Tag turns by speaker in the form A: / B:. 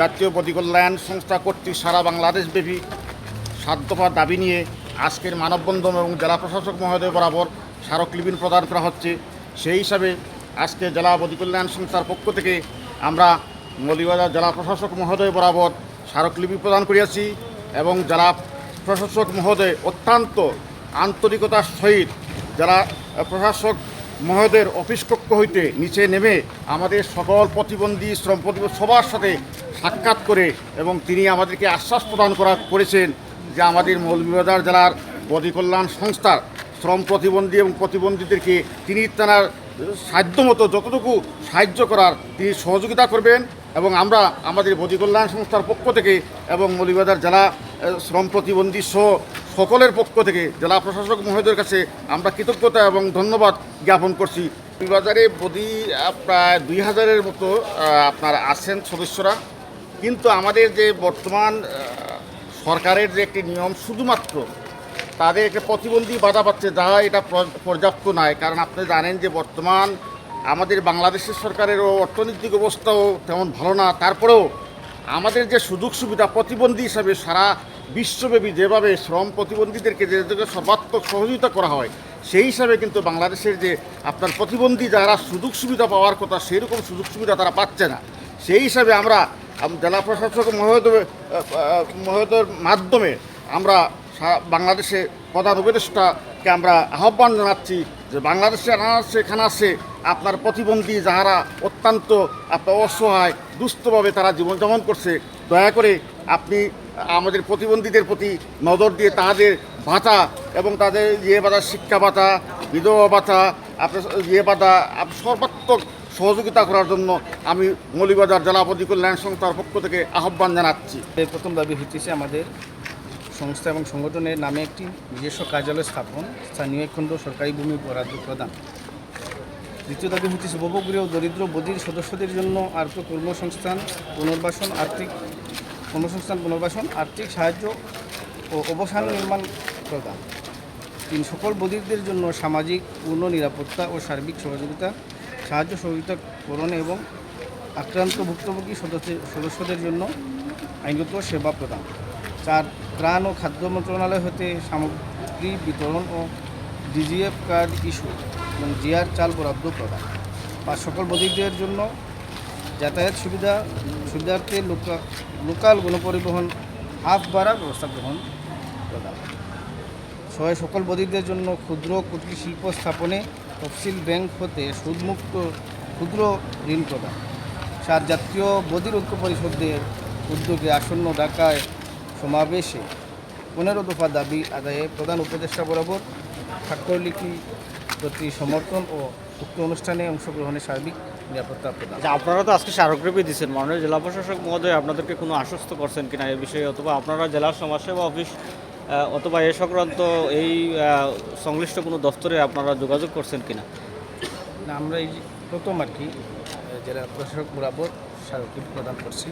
A: জাতীয় বদি কল্যাণ সংস্থা কর্তৃক সারা বাংলাদেশব্যাপী সাত দফা দাবি নিয়ে আজকের মানববন্ধন এবং জেলা প্রশাসক মহোদয় বরাবর স্মারকলিপি প্রদান করা হচ্ছে। সেই হিসাবে আজকে জেলা বদি কল্যাণ সংস্থার পক্ষ থেকে আমরা মৌলিবাজার জেলা প্রশাসক মহোদয় বরাবর স্মারকলিপি প্রদান করিয়াছি এবং জেলা প্রশাসক মহোদয় অত্যন্ত আন্তরিকতার সহিত যারা প্রশাসক মহোদয়ের অফিস কক্ষ হইতে নিচে নেমে আমাদের সকল প্রতিবন্ধী শ্রম প্রতিবন্ধী সবার সাথে সাক্ষাৎ করে এবং তিনি আমাদেরকে আশ্বাস প্রদান করা করেছেন যে আমাদের মৌলভীবাজার জেলার বদি কল্যাণ সংস্থার শ্রম প্রতিবন্ধী এবং প্রতিবন্ধীদেরকে তিনি তার সাধ্যমতো যতটুকু সাহায্য করার তিনি সহযোগিতা করবেন এবং আমরা আমাদের বদি কল্যাণ সংস্থার পক্ষ থেকে এবং মৌলভীবাজার জেলা শ্রম প্রতিবন্ধী সহ সকলের পক্ষ থেকে জেলা প্রশাসক মহোদয়ের কাছে আমরা কৃতজ্ঞতা এবং ধন্যবাদ জ্ঞাপন করছি। বাজারে বদি প্রায় দুই হাজারের মতো আপনার আছেন সদস্যরা। কিন্তু আমাদের যে বর্তমান সরকারের যে একটি নিয়ম শুধুমাত্র তাদের একটা প্রতিবন্ধী বাধা পাচ্ছে, যা এটা পর্যাপ্ত নয়। কারণ আপনি জানেন যে বর্তমান আমাদের বাংলাদেশের সরকারেরও অর্থনৈতিক অবস্থাও তেমন ভালো না। তারপরেও আমাদের যে সুযোগ সুবিধা প্রতিবন্ধী হিসাবে সারা বিশ্বব্যাপী যেভাবে শ্রম প্রতিবন্ধীদেরকে যে সর্বাত্মক সহযোগিতা করা হয়, সেই হিসাবে কিন্তু বাংলাদেশের যে আপনার প্রতিবন্ধী যারা সুযোগ সুবিধা পাওয়ার কথা সেরকম সুযোগ সুবিধা তারা পাচ্ছে না। সেই হিসাবে আমরা জেলা প্রশাসক মহোদয় মহোদয়ের মাধ্যমে আমরা বাংলাদেশে প্রধান উপদেষ্টাকে আমরা আহ্বান জানাচ্ছি যে বাংলাদেশে, আনারসে, খানাসে আপনার প্রতিবন্ধী যাহারা অত্যন্ত, আপনার অসহায়, দুস্থভাবে তারা জীবনযাপন করছে, দয়া করে আপনি আমাদের প্রতিবন্ধীদের প্রতি নজর দিয়ে তাদের ভাতা এবং তাদের ইয়ে ভাতা, শিক্ষা ভাতা, বিধবা ভাতা, আপনার ইয়ে ভাতা সর্বাত্মক সহযোগিতা করার জন্য আমি মৌলিবাজার জেলা কল্যাণ সংস্থার পক্ষ থেকে আহ্বান জানাচ্ছি।
B: প্রথম দাবি হচ্ছে আমাদের সংস্থা এবং সংগঠনের নামে একটি নিজস্ব কার্যালয় স্থাপন, স্থানীয় খণ্ড সরকারি ভূমি বরাদ্দ প্রদান। দ্বিতীয় দাবি হচ্ছে উপভোগী ও দরিদ্র বদির সদস্যদের জন্য আর্থিক কর্মসংস্থান পুনর্বাসন, আর্থিক কর্মসংস্থান পুনর্বাসন, আর্থিক সাহায্য ও অবসান নির্মাণ প্রদান। তিন, সকল বধিরদের জন্য সামাজিক, পূর্ণ নিরাপত্তা ও সার্বিক সহযোগিতা, সাহায্য সহযোগিতা করণে এবং আক্রান্ত ভুক্তভোগী সদস্য সদস্যদের জন্য আইনগত সেবা প্রদান। চার ত্রাণ ও খাদ্য মন্ত্রণালয় হতে সামগ্রী বিতরণ ও ডিজিএফ কার্ড ইস্যু এবং জিআর চাল বরাদ্দ প্রদান। পাঁচ সকল বধিরদের জন্য যাতায়াত সুবিধা, সুবিধার্থে লোকা, লোকাল গণপরিবহন হাফ ভাড়ার ব্যবস্থা গ্রহণ প্রদান। ছয় সকল বধিরদের জন্য ক্ষুদ্র কুটির শিল্প স্থাপনে তফসিল ব্যাংক হতে সুদমুক্ত ক্ষুদ্র ঋণ প্রদান। সাত জাতীয় বধির ঐক্য পরিষদের উদ্যোগে আসন্ন ঢাকায় সমাবেশে পনেরো দফা দাবি আদায়ে প্রধান উপদেষ্টা বরাবর স্বাক্ষরলিপি প্রতি সমর্থন ও উক্ত অনুষ্ঠানে অংশগ্রহণে সার্বিক নিরাপত্তা প্রদান।
C: আচ্ছা আপনারা তো আজকে স্মারকলিপি দিচ্ছেন মাননীয় জেলা প্রশাসক মহোদয় আপনাদেরকে কোনো আশ্বস্ত করছেন কিনা এই বিষয়ে? অথবা আপনারা জেলার সমাজসেবা অফিস অথবা এ সংক্রান্ত এই সংশ্লিষ্ট কোনো দপ্তরে আপনারা যোগাযোগ করছেন কিনা?
B: না, আমরা এই প্রথম আর কি জেলা প্রশাসক বরাবর স্মারকলিপি প্রদান করছি।